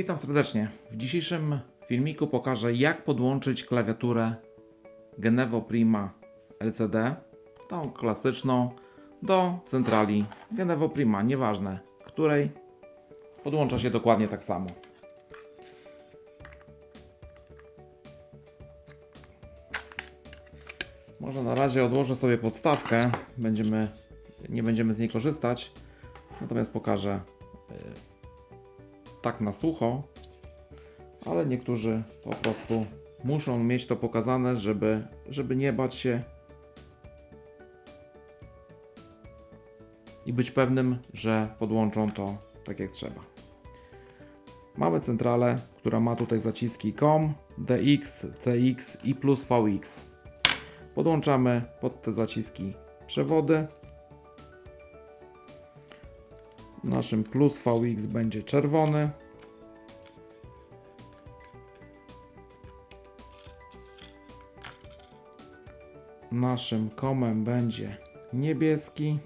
Witam serdecznie. W dzisiejszym filmiku pokażę jak podłączyć klawiaturę Genevo Prima LCD, tą klasyczną, do centrali Genevo Prima, nieważne której, podłącza się dokładnie tak samo. Może na razie odłożę sobie podstawkę, będziemy, nie będziemy z niej korzystać, natomiast pokażę y, tak na sucho, ale niektórzy po prostu muszą mieć to pokazane, żeby, żeby nie bać się i być pewnym, że podłączą to tak jak trzeba. Mamy centralę, która ma tutaj zaciski COM, DX, CX i plus VX. Podłączamy pod te zaciski przewody. Naszym plus VX będzie czerwony. Naszym komem będzie niebieski.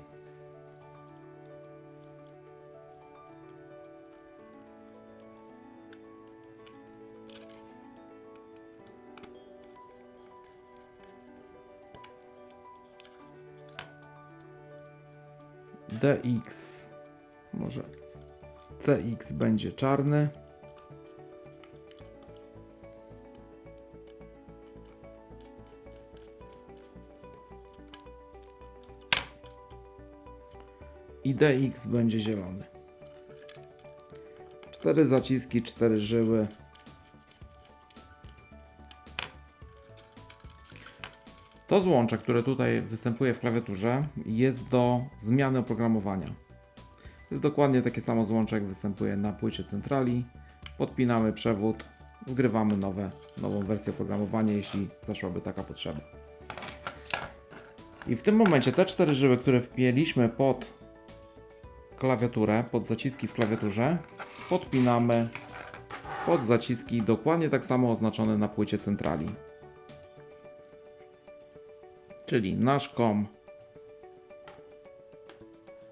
DX może CX będzie czarny. I DX będzie zielony. Cztery zaciski, cztery żyły. To złącze, które tutaj występuje w klawiaturze, jest do zmiany oprogramowania. Jest dokładnie takie samo złącze, jak występuje na płycie centrali. Podpinamy przewód, wgrywamy nowe, nową wersję oprogramowania, jeśli zaszłaby taka potrzeba. I w tym momencie te cztery żyły, które wpięliśmy pod klawiaturę, pod zaciski w klawiaturze, podpinamy pod zaciski dokładnie tak samo oznaczone na płycie centrali. Czyli nasz kom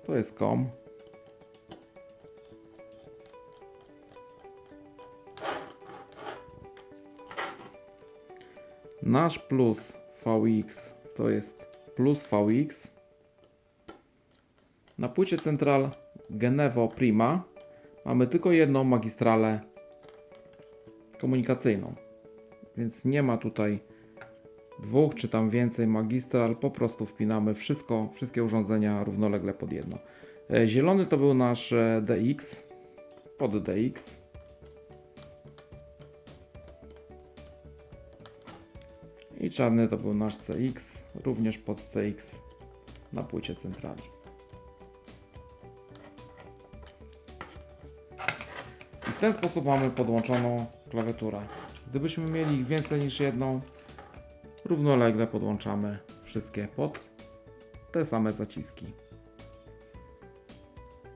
to jest kom. Nasz plus VX to jest plus VX. Na płycie central Genevo Prima mamy tylko jedną magistralę komunikacyjną. Więc nie ma tutaj dwóch czy tam więcej magistral, po prostu wpinamy wszystko, wszystkie urządzenia równolegle pod jedno. E, Zielony to był nasz e, DX, pod DX. I czarny to był nasz CX, również pod CX na płycie centrali. I w ten sposób mamy podłączoną klawiaturę. Gdybyśmy mieli ich więcej niż jedną, równolegle podłączamy wszystkie pod te same zaciski.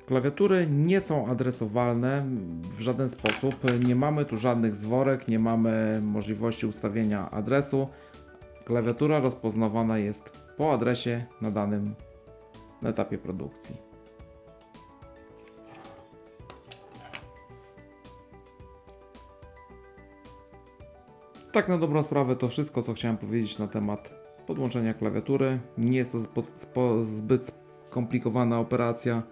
Klawiatury nie są adresowalne w żaden sposób. Nie mamy tu żadnych zworek, nie mamy możliwości ustawienia adresu. Klawiatura rozpoznawana jest po adresie na danym etapie produkcji. Tak na dobrą sprawę to wszystko, co chciałem powiedzieć na temat podłączenia klawiatury. Nie jest to zbyt skomplikowana operacja.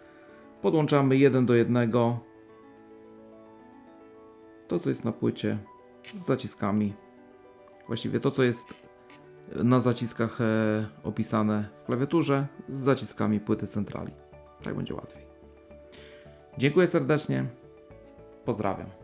Podłączamy jeden do jednego to, co jest na płycie z zaciskami. Właściwie to, co jest na zaciskach e, opisane w klawiaturze z zaciskami płyty centrali. Tak będzie łatwiej. Dziękuję serdecznie. Pozdrawiam.